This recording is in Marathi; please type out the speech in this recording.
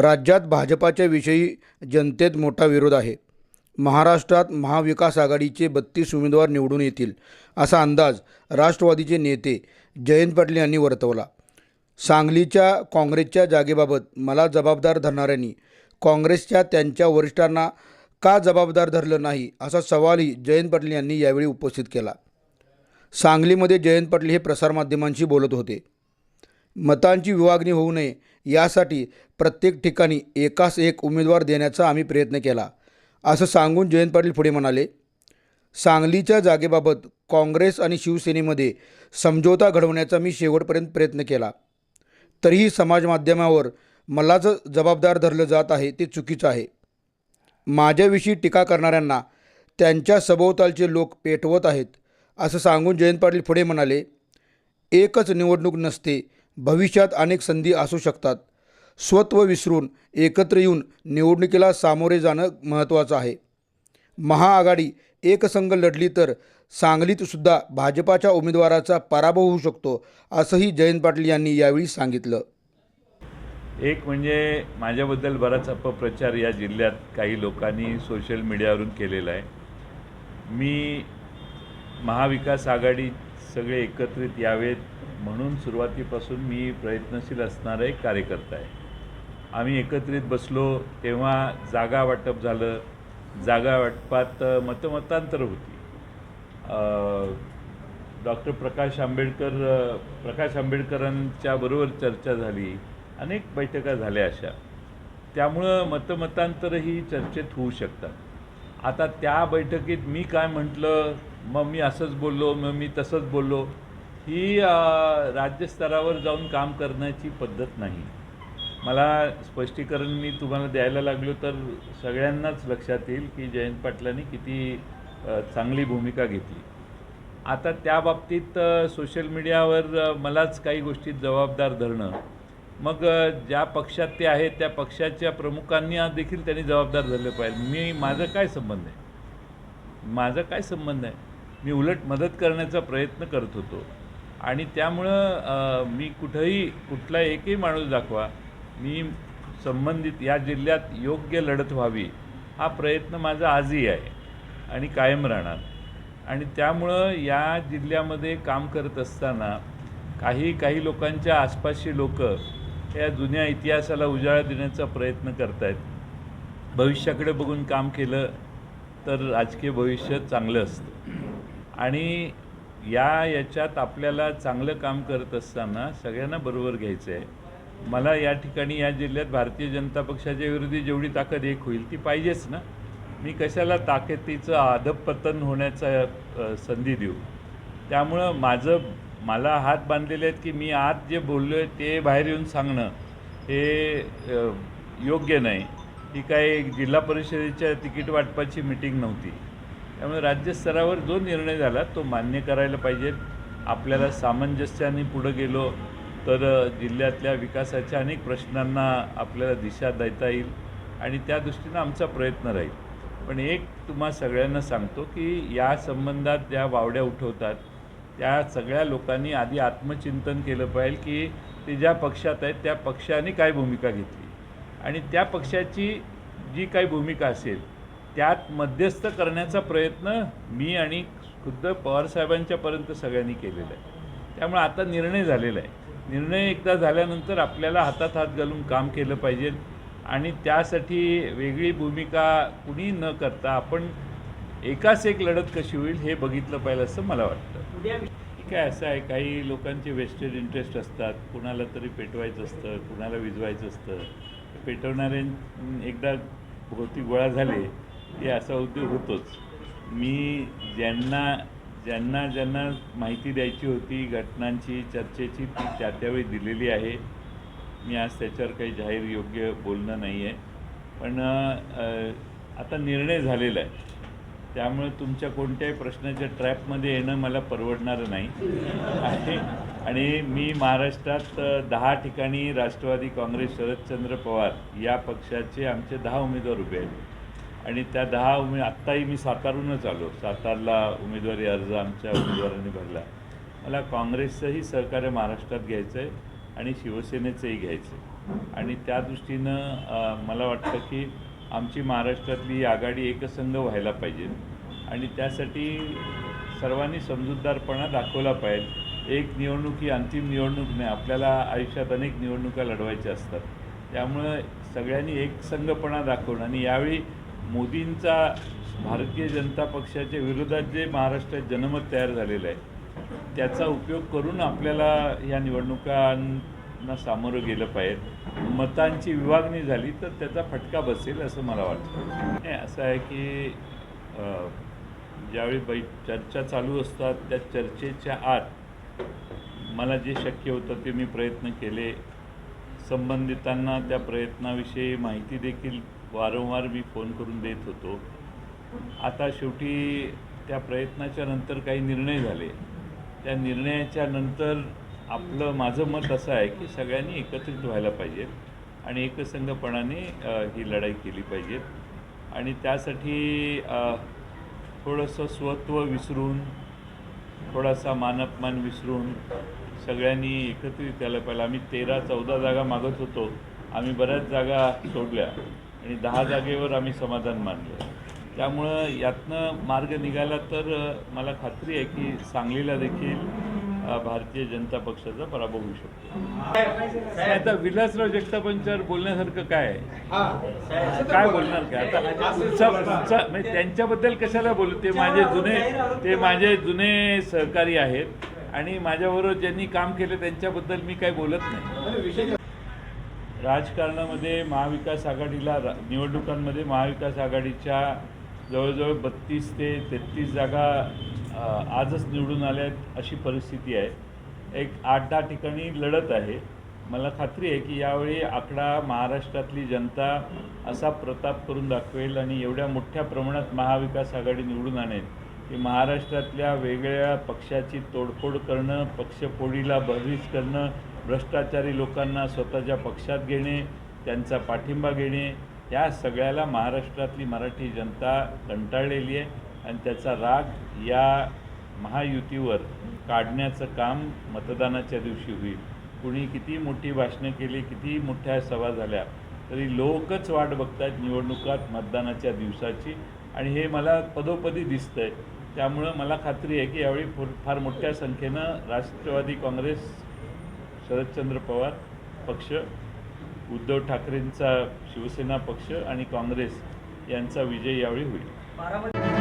राज्यात भाजपाच्या विषयी जनतेत मोठा विरोध आहे. महाराष्ट्रात महाविकास आघाडीचे बत्तीस उमेदवार निवडून येतील असा अंदाज राष्ट्रवादीचे नेते जयंत पाटील यांनी वर्तवला. सांगलीच्या काँग्रेसच्या जागेबाबत मला जबाबदार धरणाऱ्यांनी काँग्रेसच्या त्यांच्या वरिष्ठांना का जबाबदार धरलं नाही असा सवालही जयंत पाटील यांनी यावेळी उपस्थित केला. सांगलीमध्ये जयंत पाटील हे प्रसारमाध्यमांशी बोलत होते. मतांची विभागणी होऊ नये यासाठी प्रत्येक ठिकाणी एकास एक उमेदवार देण्याचा आम्ही प्रयत्न केला. असं सांगून जयंत पाटील पुढे म्हणाले सांगलीच्या जागेबाबत काँग्रेस आणि शिवसेनेमध्ये समझोता घडवण्याचा मी शेवटपर्यंत प्रयत्न केला. तरीही समाज माध्यमावर मलाच जबाबदार धरलं जात आहे ते चुकीचं आहे. माझ्याविषयी टीका करणाऱ्यांना त्यांच्या सभोवतालचे लोक पेटवत आहेत असं सांगून जयंत पाटील पुढे म्हणाले एकच निवडणूक नसते भविष्यात अनेक संधी असू शकतात. स्वत्व विसरून एकत्र येऊन निवडणुकीला सामोरे जाणं महत्त्वाचं आहे. महाआघाडी एकसंघ लढली तर सांगलीतसुद्धा भाजपाच्या उमेदवाराचा पराभव होऊ शकतो असंही जयंत पाटील यांनी यावेळी सांगितलं. एक म्हणजे माझ्याबद्दल बराच अपप्रचार या जिल्ह्यात काही लोकांनी सोशल मीडियावरून केलेला आहे. मी महाविकास आघाडी सगळे एकत्रित यावेत म्हणून सुरुवातीपासून मी प्रयत्नशील असणारे एक कार्यकर्ता आहे. आम्ही एकत्रित बसलो तेव्हा जागा वाटप झालं. जागा वाटपात मतमतांतर होती. डॉक्टर प्रकाश आंबेडकर प्रकाश आंबेडकरांच्या बरोबर चर्चा झाली. अनेक बैठका झाल्या अशा. त्यामुळं मतमतांतरही चर्चेत होऊ शकतात. आता त्या बैठकीत मी काय म्हटलं? मग मी असंच बोललो मग मी तसंच बोललो. ही राज्यस्तरावर जाऊन काम करण्याची पद्धत नाही. मला स्पष्टीकरण मी तुम्हाला द्यायला लागलो तर सगळ्यांनाच लक्षात येईल की जयंत पाटलांनी किती चांगली भूमिका घेतली. आता त्या बाबतीत सोशल मीडियावर मलाच काही गोष्टीत जबाबदार धरणं. मग ज्या पक्षात ते आहेत त्या पक्षाच्या प्रमुखांनी आज देखील त्यांनी जबाबदार धरलं पाहिजे. मी माझं काय संबंध आहे? माझा काय संबंध आहे? मी उलट मदत करण्याचा प्रयत्न करत होतो. आणि त्यामुळं मी कुठंही कुठला एकही माणूस दाखवा मी संबंधित या जिल्ह्यात योग्य लढत व्हावी हा प्रयत्न माझा आजही आहे आणि कायम राहणार. आणि त्यामुळं या जिल्ह्यामध्ये काम करत असताना काही काही लोकांच्या आसपासची लोकं या जुन्या इतिहासाला उजाळा देण्याचा प्रयत्न करत आहेत भविष्याकडे बघून काम केलं तर राजकीय भविष्य चांगलं असतं. आणि या याच्यात आपल्याला चांगलं काम करत असताना सगळ्यांना बरोबर घ्यायचं आहे मला या ठिकाणी या जिल्ह्यात भारतीय जनता पक्षाच्या विरोधी जेवढी ताकद एक होईल ती पाहिजेच ना. मी कशाला ताकदीचं अधपतन होण्याचा संधी देऊ? त्यामुळं माझं मला हात बांधलेले आहेत की मी आज जे बोललो आहे ते बाहेर येऊन सांगणं हे योग्य नाही. ही काय जिल्हा परिषदेच्या तिकीट वाटपाची मिटिंग नव्हती. त्यामुळे राज्यस्तरावर जो निर्णय झाला तो मान्य करायला पाहिजे. आपल्याला सामंजस्याने पुढं गेलो तर जिल्ह्यातल्या विकासाच्या अनेक प्रश्नांना आपल्याला दिशा देता येईल आणि त्या दृष्टीनं आमचा प्रयत्न राहील. पण एक तुम्हा सगळ्यांना सांगतो की या संबंधात ज्या वावड्या उठवतात त्या सगळ्या लोकांनी आधी आत्मचिंतन केलं पाहिजे की ते ज्या पक्षात आहेत त्या पक्षाने काय भूमिका घेतली. आणि त्या पक्षाची जी काही भूमिका असेल त्यात मध्यस्थ करण्याचा प्रयत्न मी आणि खुद्द पवारसाहेबांच्यापर्यंत सगळ्यांनी केलेला आहे. त्यामुळे आता निर्णय झालेला आहे. निर्णय एकदा झाल्यानंतर आपल्याला हातात हात घालून काम केलं पाहिजे आणि त्यासाठी वेगळी भूमिका कुणी न करता आपण एकाच एक लढत कशी होईल हे बघितलं पाहिजे असं मला वाटतं. काय असं आहे. काही लोकांचे वेस्टेड इंटरेस्ट असतात. कुणाला तरी पेटवायचं असतं कुणाला विजवायचं असतं. पेटवणारे एकदा भोवती गोळा झाले हे असा उद्योग होतोच. मी ज्यांना ज्यांना ज्यांना माहिती द्यायची होती घटनांची चर्चेची ती त्या त्यावेळी दिलेली आहे. मी आज त्याच्यावर काही जाहीर योग्य बोलणं नाही आहे पण आता निर्णय झालेला आहे. त्यामुळे तुमच्या कोणत्याही प्रश्नाच्या ट्रॅपमध्ये येणं मला परवडणारं नाही. आणि मी महाराष्ट्रात दहा ठिकाणी राष्ट्रवादी काँग्रेस शरदचंद्र पवार या पक्षाचे आमचे दहा उमेदवार उभे आहेत. आणि त्या दहा उमेद आत्ताही मी सातारूनच आलो. सातारला उमेदवारी अर्ज आमच्या उमेदवारांनी भरला. मला काँग्रेसचंही सहकार्य महाराष्ट्रात घ्यायचं आहे आणि शिवसेनेचंही घ्यायचं आहे आणि त्या दृष्टीनं मला वाटतं की आमची महाराष्ट्रातली आघाडी एकसंघ व्हायला पाहिजे. आणि त्यासाठी सर्वांनी समजूतदारपणा दाखवला पाहिजे. एक निवडणूक ही अंतिम निवडणूक नाही आपल्याला आयुष्यात अनेक निवडणुका लढवायच्या असतात. त्यामुळं सगळ्यांनी एकसंघपणा दाखवून आणि यावेळी मोदींचा भारतीय जनता पक्षाच्या विरोधात जे महाराष्ट्रात जनमत तयार झालेलं आहे त्याचा उपयोग करून आपल्याला या निवडणुकांना सामोरं गेलं पाहिजे. मतांची विभागणी झाली तर त्याचा फटका बसेल असं मला वाटतं. नाही असं आहे की ज्यावेळी बै चर्चा चालू असतात त्या चर्चेच्या आत मला जे शक्य होतं ते मी प्रयत्न केले. संबंधितांना त्या प्रयत्नाविषयी माहिती देखील वारंवार मी फोन करून देत होतो. आता शेवटी त्या प्रयत्नाच्या नंतर काही निर्णय झाले. त्या निर्णयाच्या नंतर आपलं माझं मत असं आहे की सगळ्यांनी एकत्रित व्हायला पाहिजे आणि एकसंघपणाने ही लढाई केली पाहिजे. आणि त्यासाठी थोडंसं स्वत्व विसरून थोडासा मानपमान विसरून सगळ्यांनी एकत्रित यायला पाहिजे आम्ही तेरा चौदा जागा मागत होतो. आम्ही बऱ्याच जागा सोडल्या. आणि दहा जागेवर आम्ही समाधान मानलं. त्यामुळं यातनं मार्ग निघाला तर मला खात्री आहे की सांगलीला देखील भारतीय जनता पक्षाचा पराभव होऊ शकतो. नाही, आता विलासराव जगतापांच्यावर बोलण्यासारखं काय? आहे काय बोलणार काय? आता तुमचा तुमचा म्हणजे त्यांच्याबद्दल कशाला बोलू? ते माझे जुने ते माझे जुने सहकारी आहेत आणि माझ्याबरोबर ज्यांनी काम केलं त्यांच्याबद्दल मी काही बोलत नाही. राजकारणामध्ये महाविकास आघाडीला रा- निवडणुकांमध्ये महाविकास आघाडीच्या जवळजवळ बत्तीस ते तेहतीस जागा आजच निवडून आल्या आहेत अशी परिस्थिती आहे. एक आठ दहा ठिकाणी लढत आहे. मला खात्री आहे की यावेळी आकडा महाराष्ट्रातली जनता असा प्रताप करून दाखवेल आणि एवढ्या मोठ्या प्रमाणात महाविकास आघाडी निवडून आणेल की महाराष्ट्रातल्या वेगळ्या पक्षाची तोडफोड करणं पक्षफोडीला बहरीज करणं भ्रष्टाचारी लोकांना स्वतःच्या पक्षात घेणे त्यांचा पाठिंबा घेणे या सगळ्याला महाराष्ट्रातली मराठी जनता कंटाळलेली आहे आणि त्याचा राग या महायुतीवर काढण्याचं काम मतदानाच्या दिवशी होईल. कुणी किती मोठी भाषणं केली किती मोठ्या सभा झाल्या तरी लोकच वाट बघतात निवडणुकात मतदानाच्या दिवसाची. आणि हे मला पदोपदी दिसतंय. त्यामुळं मला खात्री आहे की यावेळी फार मोठ्या संख्येनं राष्ट्रवादी काँग्रेस शरदचंद्र पवार पक्ष उद्धव ठाकरेंचा शिवसेना पक्ष आणि काँग्रेस यांचा विजय यावेळी होईल. बारामती